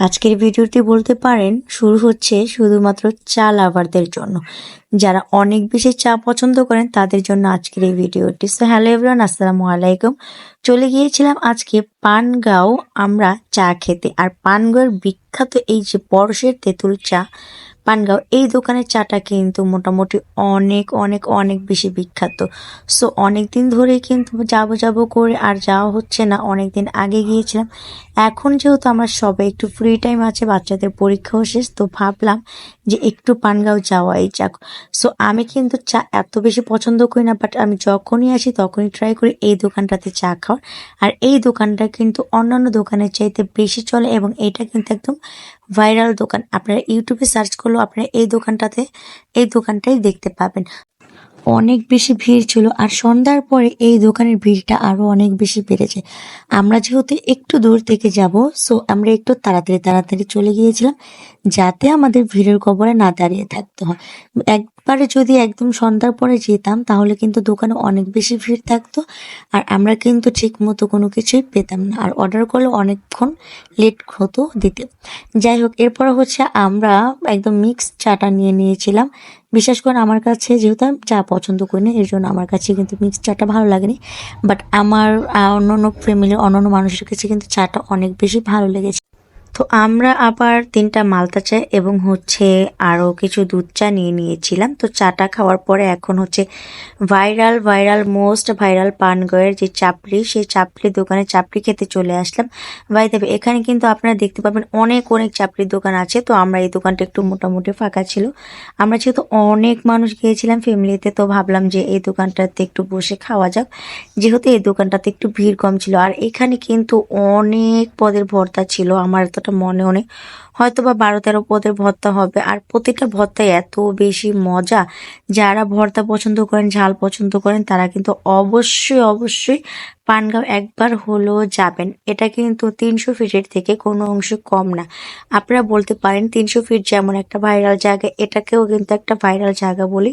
আজকের ভিডিওটি বলতে পারেন, শুরু হচ্ছে শুধুমাত্র চা লাভারদের জন্য। যারা অনেক বেশি চা পছন্দ করেন, তাদের জন্য আজকের এই ভিডিওটি। সো হ্যালো এভরিওয়ান আসসালামু আলাইকুম। চলে গিয়েছিলাম আজকে পানগাঁও আমরা চা খেতে। আর পানগাঁওয়ের বিখ্যাত এই যে বর্ষের তেঁতুল চা পানগাঁও, এই দোকানের চাটা কিন্তু মোটামুটি অনেক অনেক অনেক বেশি বিখ্যাত। সো অনেক দিন ধরে কিন্তু যাব যাব করে আর যাওয়া হচ্ছে না। অনেক দিন আগে গিয়েছিলাম। এখন যেহেতু আমরা সবাই একটু ফ্রি টাইম আছে, বাচ্চাদের পরীক্ষাও শেষ, তো ভাবলাম যে একটু পানগাঁও যাওয়াই যাক। সো আমি কিন্তু চা এত বেশি পছন্দ করি না বাট আমি যখনই আসি তখনই ট্রাই করি এই দোকানটাতে চা খাওয়ার। আর এই দোকানটা কিন্তু অন্যান্য দোকানের চাইতে বেশি চলে এবং এটা কিন্তু একদম ভাইরাল দোকান। আপনারা ইউটিউবে সার্চ করলেও আপনারা এই দোকানটাতে, এই দোকানটাই দেখতে পাবেন। অনেক বেশি ভিড় ছিল আর সন্ধ্যার পরে এই দোকানের ভিড়টা আরও অনেক বেশি বেড়েছে। আমরা যেহেতু একটু দূর থেকে যাব সো আমরা একটু তাড়াতাড়ি তাড়াতাড়ি চলে গিয়েছিলাম, যাতে আমাদের ভিড়ের কবরে না দাঁড়িয়ে থাকতে হয়। একবারে যদি একদম সন্ধ্যার পরে যেতাম, তাহলে কিন্তু দোকানে অনেক বেশি ভিড় থাকতো আর আমরা কিন্তু ঠিক মতো কোনো কিছুই পেতাম না। আর অর্ডার করলে অনেকক্ষণ লেট হতো দিতে। যাই হোক, এরপর হচ্ছে আমরা একদম মিক্স চাটা নিয়ে নিয়েছিলাম। বিশেষ করে আমার কাছে যেহেতু আমি চা পছন্দ করি না এর জন্য আমার কাছে কিন্তু মিক্স চাটা ভালো লাগেনি। বাট আমার অন্য অন্য ফ্যামিলির অন্য অন্য মানুষের কাছে কিন্তু চাটা অনেক বেশি ভালো লেগেছে। তো আমরা আবার তিনটা মালতা চা এবং হচ্ছে আরও কিছু দুধ চা নিয়ে নিয়েছিলাম। তো চাটা খাওয়ার পরে এখন হচ্ছে ভাইরাল ভাইরাল, মোস্ট ভাইরাল পানগয়ের যে চাপড়ি, সেই চাপড়ি দোকানে চাপড়ি খেতে চলে আসলাম। ভাই দেবে এখানে কিন্তু আপনারা দেখতে পাবেন অনেক অনেক চাপড়ির দোকান আছে। তো আমরা এই দোকানটা একটু মোটামুটি ফাঁকা ছিল। আমরা যেহেতু অনেক মানুষ গিয়েছিলাম ফ্যামিলিতে, তো ভাবলাম যে এই দোকানটাতে একটু বসে খাওয়া যাক। যেহেতু এই দোকানটাতে একটু ভিড় কম ছিল। আর এখানে কিন্তু অনেক পদের ভর্তা ছিল। আমার এতটা মনেও নেই। হয়তো বা বারো তেরো পদের ভর্তা হবে। আর প্রতিটা ভর্তা এত বেশি মজা। যারা ভর্তা পছন্দ করেন, ঝাল পছন্দ করেন, তারা কিন্তু অবশ্যই অবশ্যই পানগাঁও একবার হলো যাবেন। এটা কিন্তু তিনশো ফিটের থেকে কোনো অংশ কম না। আপনারা বলতে পারেন তিনশো ফিট যেমন একটা ভাইরাল জায়গা, এটাকেও কিন্তু একটা ভাইরাল জায়গা বলে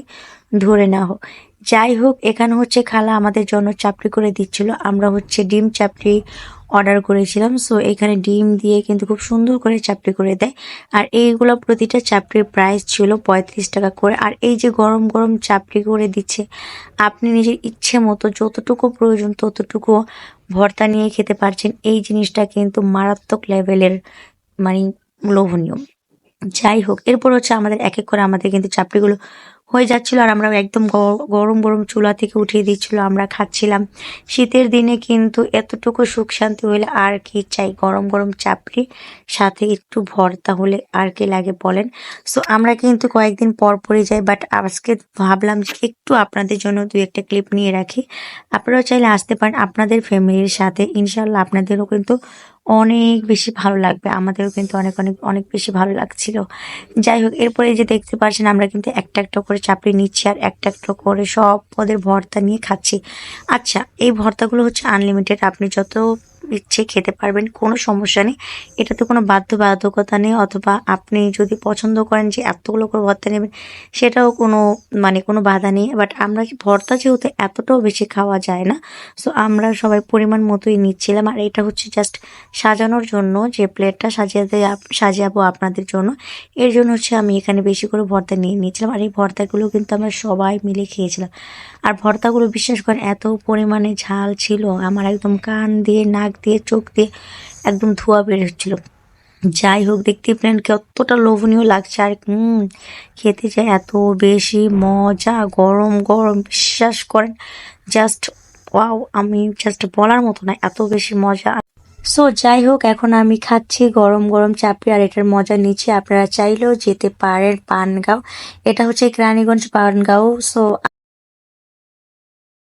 ধরে নেওয়া হোক। যাই হোক, এখানে হচ্ছে খালা আমাদের জন্য চাপড়ি করে দিচ্ছিল। আমরা হচ্ছে ডিম চাপড়ি অর্ডার করেছিলাম। সো এখানে ডিম দিয়ে কিন্তু খুব সুন্দর করে চাপড়ি করে দেয়। আর এইগুলো প্রতিটা চাপড়ির প্রাইস ছিল পঁয়ত্রিশ টাকা করে। আর এই যে গরম গরম চাপড়ি করে দিচ্ছে, আপনি নিজের ইচ্ছে মতো যতটুকু প্রয়োজন ততটুকু ভর্তা নিয়ে খেতে পারছেন। এই জিনিসটা কিন্তু মারাত্মক লেভেলের মানে লোভনীয়। যাই হোক, এরপর হচ্ছে আমাদের এক এক করে আমাদের কিন্তু চাপড়িগুলো হয়ে যাচ্ছিল আর আমরা একদম গরম গরম চুলা থেকে উঠিয়ে দিচ্ছিল আমরা খাচ্ছিলাম। শীতের দিনে কিন্তু এতটুকু সুখ শান্তি হলে আর কি চাই? গরম গরম চাপড়ি সাথে একটু ভর্তা হলে আর কি লাগে বলেন? সো আমরা কিন্তু কয়েকদিন পর পরই যাই বাট আজকে ভাবলাম যে একটু আপনাদের জন্য দুই একটা ক্লিপ নিয়ে রাখি। আপনারাও চাইলে আসতে পারেন আপনাদের ফ্যামিলির সাথে। ইনশাল্লাহ আপনাদেরও কিন্তু অনেক বেশি ভালো লাগবে। আমাদেরও কিন্তু অনেক অনেক অনেক বেশি ভালো লাগছিল। যাই হোক, এরপরে যে দেখতে পাচ্ছেন আমরা কিন্তু একটা একটা করে চাপড়ি নিচ্ছি আর একটা একটা করে সব পদের ভর্তা নিয়ে খাচ্ছি। আচ্ছা এই ভর্তাগুলো হচ্ছে আনলিমিটেড আপনি যত ইচ্ছে খেতে পারবেন, কোনো সমস্যা নেই। এটাতে কোনো বাধ্যবাধকতা নেই, অথবা আপনি যদি পছন্দ করেন যে এতগুলো করে ভর্তা নেবেন, সেটাও কোনো মানে কোনো বাধা নেই। বাট আমরা কি ভর্তা যেহেতু এতটাও বেশি খাওয়া যায় না সো আমরা সবাই পরিমাণ মতোই নিচ্ছিলাম। আর এটা হচ্ছে জাস্ট সাজানোর জন্য, যে প্লেটটা সাজিয়ে দেয় সাজাবো আপনাদের জন্য। এর জন্য হচ্ছে আমি এখানে বেশি করে ভর্তা নিয়ে নিয়েছিলাম। আর এই ভর্তাগুলো কিন্তু আমরা সবাই মিলে খেয়েছিলাম। আর ভর্তাগুলো বিশ্বাস করেন, এত পরিমাণে ঝাল ছিল, আমার একদম কান দিয়ে নাক দিয়ে, চোখ দিয়ে একদম ধোয়া বের হচ্ছিল। যাই হোক দেখতে পেলেন কতটা লোভনীয় লাগছে। আর হুম খেতে যায় এত বেশি মজা, গরম গরম, বিশ্বাস করেন জাস্ট ওয়াও আমি জাস্ট বলার মতো না, এত বেশি মজা। সো যাই হোক, এখন আমি খাচ্ছি গরম গরম চাপড়ি, আর এটার মজা নিচ্ছি। আপনারা চাইলেও যেতে পারেন পানগাঁও। এটা হচ্ছে রানীগঞ্জ পানগাঁও। সো